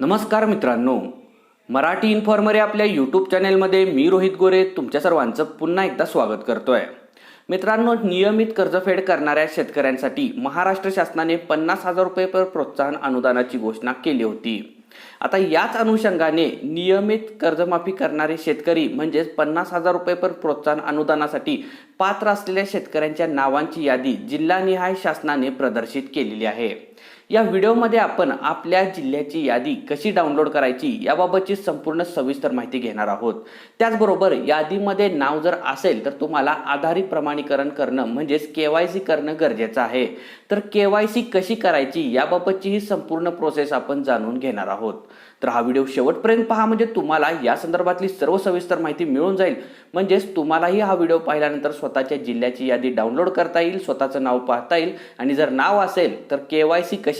नमस्कार मित्रांनो. मराठी इन्फॉर्मर या आपल्या यूट्यूब चॅनेलमध्ये मी रोहित गोरे तुमच्या सर्वांचं पुन्हा एकदा स्वागत करतो आहे मित्रांनो नियमित कर्जफेड करणाऱ्या शेतकऱ्यांसाठी महाराष्ट्र शासनाने पन्नास हजार रुपये पर प्रोत्साहन अनुदानाची घोषणा केली होती. आता याच अनुषंगाने नियमित कर्जमाफी करणारे शेतकरी म्हणजेच पन्नास हजार रुपये पर प्रोत्साहन अनुदानासाठी पात्र असलेल्या शेतकऱ्यांच्या नावांची यादी जिल्हानिहाय शासनाने प्रदर्शित केलेली आहे. या व्हिडिओमध्ये आपण आपल्या जिल्ह्याची यादी कशी डाउनलोड करायची याबाबतची संपूर्ण सविस्तर माहिती घेणार आहोत. त्याचबरोबर यादीमध्ये नाव जर असेल तर तुम्हाला आधारित प्रमाणीकरण करणं म्हणजेच के वाय सी करणं गरजेचं आहे. तर के वाय सी कशी करायची याबाबतची ही संपूर्ण प्रोसेस आपण जाणून घेणार आहोत. तर हा व्हिडिओ शेवटपर्यंत पहा म्हणजे तुम्हाला या संदर्भातली सर्व सविस्तर माहिती मिळून जाईल. म्हणजेच तुम्हालाही हा व्हिडिओ पाहिल्यानंतर स्वतःच्या जिल्ह्याची यादी डाउनलोड करता येईल स्वतःचं नाव पाहता येईल आणि जर नाव असेल तर के वाय सी कशी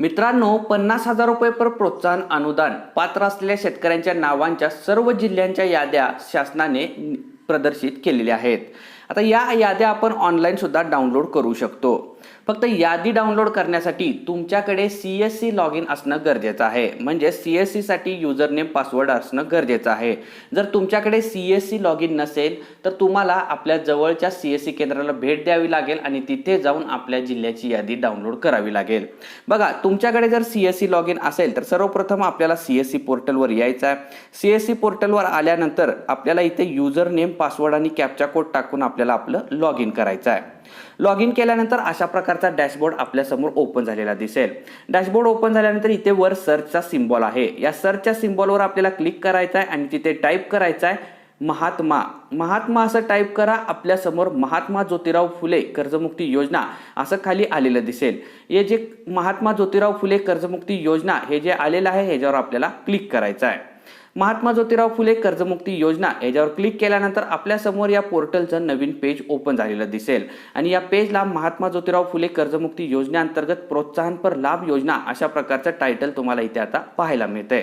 मित्रांनो पन्नास हजार रुपये पर प्रोत्साहन अनुदान पात्र असलेल्या शेतकऱ्यांच्या नावांच्या सर्व जिल्ह्यांच्या याद्या शासनाने प्रदर्शित केलेल्या आहेत. आता या याद्या आपण ऑनलाईन सुद्धा डाउनलोड करू शकतो. फक्त यादी डाउनलोड करण्यासाठी तुमच्याकडे C S C log in असणं गरजेचं आहे. म्हणजे सी एस सीसाठी युजर नेम पासवर्ड असणं गरजेचं आहे. जर तुमच्याकडे C S C log in नसेल तर तुम्हाला आपल्या जवळच्या सी एस सी केंद्राला भेट द्यावी लागेल आणि तिथे जाऊन आपल्या जिल्ह्याची यादी डाउनलोड करावी लागेल. बघा तुमच्याकडे जर C S C log in असेल तर सर्वप्रथम आपल्याला सी एस सी पोर्टलवर यायचं आहे. सी एस सी पोर्टलवर आल्यानंतर आपल्याला इथे युजर नेम पासवर्ड आणि कॅपचा कोड टाकून आपल्याला आपलं लॉग इन करायचं आहे. लॉग इन केल्यानंतर अशा प्रकारचा डॅशबोर्ड आपल्यासमोर ओपन झालेला दिसेल. डॅशबोर्ड ओपन झाल्यानंतर इथे वर सर्चचा सिम्बॉल आहे. या सर्चच्या सिम्बॉलवर आपल्याला क्लिक करायचं आहे आणि तिथे टाईप करायचं आहे महात्मा. महात्मा असं टाईप करा आपल्यासमोर महात्मा ज्योतिराव फुले कर्जमुक्ती योजना असं खाली आलेलं दिसेल. हे जे महात्मा ज्योतिराव फुले कर्जमुक्ती योजना हे जे आलेलं आहे ह्याच्यावर आपल्याला क्लिक करायचं आहे महात्मा ज्योतिराव फुले कर्जमुक्ती योजना याच्यावर क्लिक केल्यानंतर आपल्यासमोर या पोर्टलचं नवीन पेज ओपन झालेलं दिसेल. आणि या पेजला महात्मा ज्योतिराव फुले कर्जमुक्ती योजनेअंतर्गत प्रोत्साहनपर लाभ योजना अशा प्रकारचं टायटल तुम्हाला इथे आता पाहायला मिळतंय.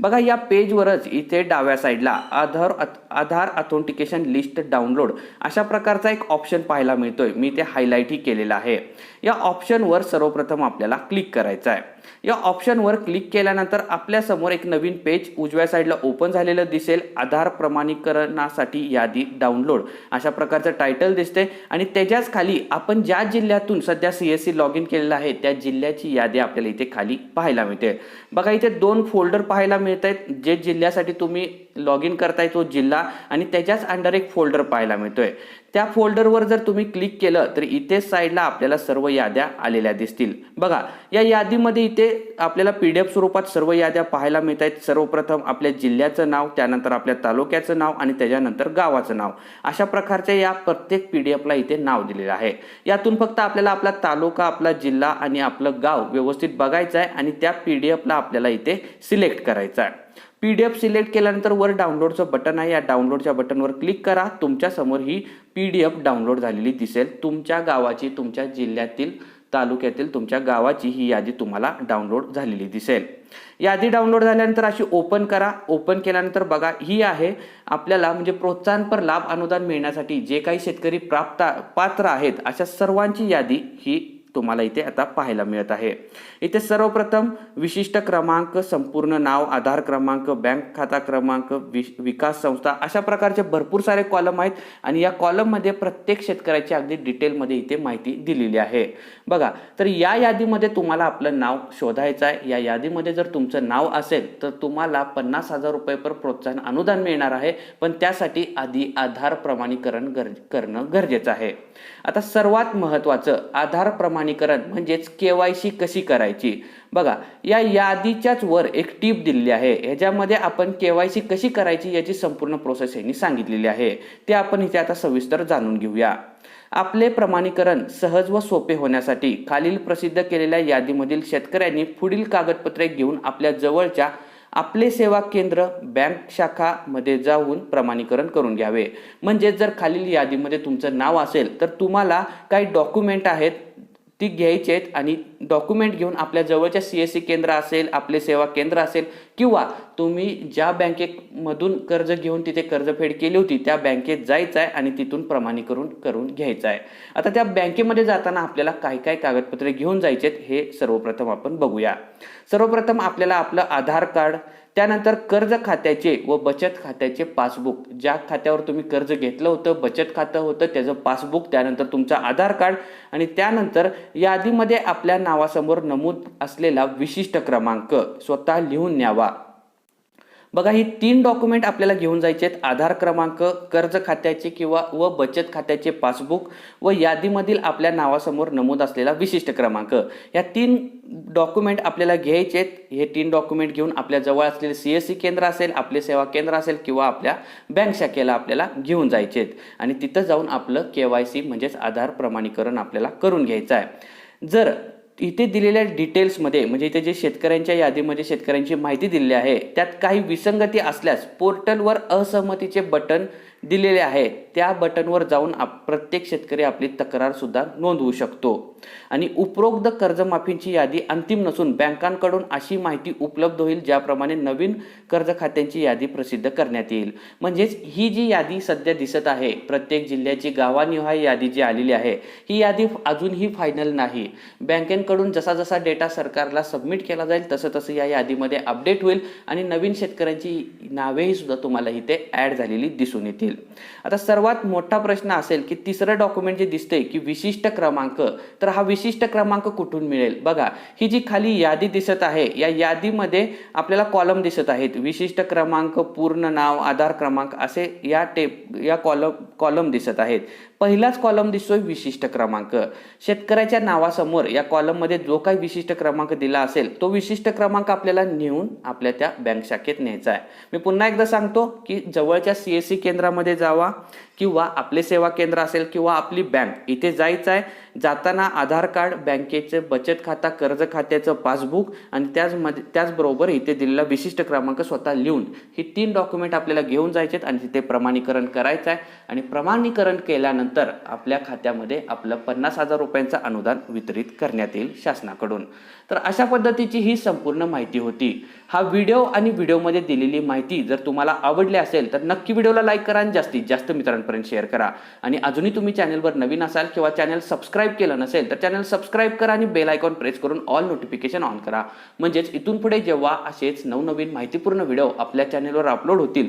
बघा या पेजवरच इथे डाव्या साईडला आधार आधार अथोंटिकेशन लिस्ट डाउनलोड अशा प्रकारचा एक ऑप्शन पाहायला मिळतोय. मी ते हायलाईटही केलेलं आहे. या ऑप्शनवर सर्वप्रथम आपल्याला क्लिक करायचं आहे या ऑप्शनवर क्लिक केल्यानंतर आपल्यासमोर एक नवीन पेज उजव्या साईडला ओपन झालेलं दिसेल. आधार प्रमाणीकरणासाठी यादी डाउनलोड. अशा प्रकारचं टायटल दिसते आणि त्याच्याच खाली आपण ज्या जिल्ह्यातून सध्या C S C log in केलेलं आहे त्या जिल्ह्याची यादी आपल्याला इथे खाली पाहायला मिळते. बघा इथे दोन फोल्डर पाहायला मिळत आहेत जे जिल्ह्यासाठी तुम्ही लॉग इन करताय तो जिल्हा आणि त्याच्याच अंडर एक फोल्डर पाहायला मिळतोय. त्या फोल्डरवर जर तुम्ही क्लिक केलं तर इथे साईडला आपल्याला सर्व याद्या आलेल्या दिसतील. बघा या यादीमध्ये इथे आपल्याला पी डी एफ स्वरूपात सर्व याद्या पाहायला मिळत आहेत सर्वप्रथम आपल्या जिल्ह्याचं नाव त्यानंतर आपल्या तालुक्याचं नाव आणि त्याच्यानंतर गावाचं नाव. अशा प्रकारच्या या प्रत्येक पीडीएफला इथे नाव दिलेलं आहे. यातून फक्त आपल्याला आपला तालुका आपला जिल्हा आणि आपलं गाव व्यवस्थित बघायचं आहे आणि त्या पीडीएफला आपल्याला इथे सिलेक्ट करायचं आहे. पी डी एफ सिलेक्ट केल्यानंतर वर डाउनलोडचं बटन आहे. या डाउनलोडच्या बटनवर क्लिक करा. तुमच्यासमोर ही पी डी एफ डाउनलोड झालेली दिसेल. तुमच्या गावाची तुमच्या जिल्ह्यातील तालुक्यातील तुमच्या गावाची ही यादी तुम्हाला डाउनलोड झालेली दिसेल. यादी डाउनलोड झाल्यानंतर अशी ओपन करा. ओपन केल्यानंतर बघा ही आहे आपल्याला म्हणजे प्रोत्साहनपर लाभ अनुदान मिळण्यासाठी जे काही शेतकरी प्राप्त पात्र आहेत अशा सर्वांची यादी ही तुम्हाला इथे आता पाहायला मिळत आहे. इथे सर्वप्रथम विशिष्ट क्रमांक संपूर्ण नाव आधार क्रमांक बँक खाता क्रमांक वि विकास संस्था अशा प्रकारचे भरपूर सारे कॉलम आहेत आणि या कॉलममध्ये प्रत्येक शेतकऱ्याची अगदी डिटेलमध्ये इथे माहिती दिलेली आहे. बघा तर या यादीमध्ये तुम्हाला आपलं नाव शोधायचं आहे. या यादीमध्ये जर तुमचं नाव असेल तर तुम्हाला पन्नास हजार रुपये पर प्रोत्साहन अनुदान मिळणार आहे. पण त्यासाठी आधी आधार प्रमाणीकरण गर करणं गरजेचं आहे. आता सर्वात महत्त्वाचं आधार प्रमाण प्रमाणीकरण म्हणजेच के वाय सी कशी करायची? बघा या यादीच्याच वर एक टीप दिलेली आहे. ह्याच्यामध्ये आपण के वाय सी कशी करायची याची संपूर्ण प्रोसेस यांनी सांगितलेली आहे. ते आपण इथे आता सविस्तर जाणून घेऊया. आपले प्रमाणीकरण सहज व सोपे होण्यासाठी खालील प्रसिद्ध केलेल्या यादीमधील शेतकऱ्यांनी पुढील कागदपत्रे घेऊन आपल्या जवळच्या आपले सेवा केंद्र बँक शाखामध्ये जाऊन प्रमाणीकरण करून घ्यावे. म्हणजे जर खालील यादीमध्ये तुमचं नाव असेल तर तुम्हाला काही डॉक्युमेंट आहेत ती घ्यायची आहेत आणि डॉक्युमेंट घेऊन आपल्या जवळच्या सी एस सी केंद्र असेल आपले सेवा केंद्र असेल किंवा तुम्ही ज्या बँकेमधून कर्ज घेऊन तिथे कर्जफेड केली होती त्या बँकेत जायचं आहे आणि तिथून प्रमाणीकरण करून घ्यायचं आहे. आता त्या बँकेमध्ये जाताना आपल्याला काय काय कागदपत्रे घेऊन जायचे आहेत हे सर्वप्रथम आपण बघूया. सर्वप्रथम आपल्याला आपलं आधार कार्ड त्यानंतर कर्ज खात्याचे व बचत खात्याचे पासबुक. ज्या खात्यावर तुम्ही कर्ज घेतलं होतं बचत खातं होतं त्याचं पासबुक त्यानंतर तुमचं आधार कार्ड आणि त्यानंतर यादीमध्ये आपल्या नावासमोर नमूद असलेला विशिष्ट क्रमांक स्वतः लिहून न्यावा. बघा ही तीन डॉक्युमेंट आपल्याला घेऊन जायचे आहेत. आधार क्रमांक कर्ज खात्याचे किंवा व बचत खात्याचे पासबुक व यादीमधील आपल्या नावासमोर नमूद असलेला विशिष्ट क्रमांक. या तीन डॉक्युमेंट आपल्याला घ्यायचे आहेत. हे तीन डॉक्युमेंट घेऊन आपल्या जवळ असलेले सी एस सी केंद्र असेल आपले सेवा केंद्र असेल किंवा आपल्या बँक शाखेला आपल्याला घेऊन जायचे आहेत. आणि तिथं जाऊन आपलं के वाय सी म्हणजेच आधार प्रमाणीकरण आपल्याला करून घ्यायचं आहे. जर इथे दिलेल्या डिटेल्समध्ये म्हणजे इथे जे शेतकऱ्यांच्या यादीमध्ये शेतकऱ्यांची माहिती दिलेली आहे त्यात काही विसंगती असल्यास पोर्टलवर असहमतीचे बटन दिलेले आहे. त्या बटनवर जाऊन आप प्रत्येक शेतकरी आपली तक्रारसुद्धा नोंदवू शकतो. आणि उपरोक्त कर्जमाफींची यादी अंतिम नसून बँकांकडून अशी माहिती उपलब्ध होईल ज्याप्रमाणे नवीन कर्ज खात्यांची यादी प्रसिद्ध करण्यात येईल. म्हणजेच ही जी यादी सध्या दिसत आहे प्रत्येक जिल्ह्याची गावानिहाय यादी जी आलेली आहे ही यादी अजूनही फायनल नाही. बँकेकडून जसा जसा डेटा सरकारला सबमिट केला जाईल तसं तसं या यादीमध्ये अपडेट होईल आणि नवीन शेतकऱ्यांची नावेही सुद्धा तुम्हाला इथे ॲड झालेली दिसून येतील. आता सर्वात मोठा प्रश्न असेल की तिसरं डॉक्युमेंट जे दिसतंय की विशिष्ट क्रमांक तर हा विशिष्ट क्रमांक कुठून मिळेल? बघा ही जी खाली यादी दिसत आहे या यादीमध्ये आपल्याला कॉलम दिसत आहेत. विशिष्ट क्रमांक पूर्ण नाव आधार क्रमांक असे या टेप या कॉलम कॉलम दिसत आहेत. पहिलाच कॉलम दिसतोय विशिष्ट क्रमांक. शेतकऱ्याच्या नावासमोर या कॉलममध्ये जो काही विशिष्ट क्रमांक दिला असेल तो विशिष्ट क्रमांक आपल्याला नेऊन आपल्या त्या बँक शाखेत न्यायचा आहे. मी पुन्हा एकदा सांगतो की जवळच्या सी एस सी केंद्रामध्ये जावा किंवा आपले सेवा केंद्र असेल किंवा आपली बँक इथे जायचं आहे. जाताना आधार कार्ड बँकेचं बचत खाता कर्ज खात्याचं पासबुक आणि त्याचमध्ये त्याचबरोबर इथे दिलेला विशिष्ट क्रमांक स्वतः लिहून ही तीन डॉक्युमेंट आपल्याला घेऊन जायचे आणि तिथे प्रमाणीकरण करायचं आहे. आणि प्रमाणीकरण केल्यानंतर आपल्या खात्यामध्ये आपलं पन्नास हजार रुपयांचं अनुदान वितरित करण्यात येईल शासनाकडून. तर अशा पद्धतीची ही संपूर्ण माहिती होती. हा व्हिडिओ आणि व्हिडिओमध्ये दिलेली माहिती जर तुम्हाला आवडली असेल तर नक्की व्हिडिओला लाईक करा आणि जास्तीत जास्त मित्रांपर्यंत शेअर करा. आणि अजूनही तुम्ही चॅनलवर नवीन असाल किंवा चॅनल सबस्क्राईब केलं नसेल तर चॅनल सबस्क्राईब करा आणि बेल आयकॉन प्रेस करून ऑल नोटिफिकेशन ऑन करा. म्हणजेच इथून पुढे जेव्हा असेच नवनवीन माहितीपूर्ण व्हिडिओ आपल्या चॅनलवर अपलोड होतील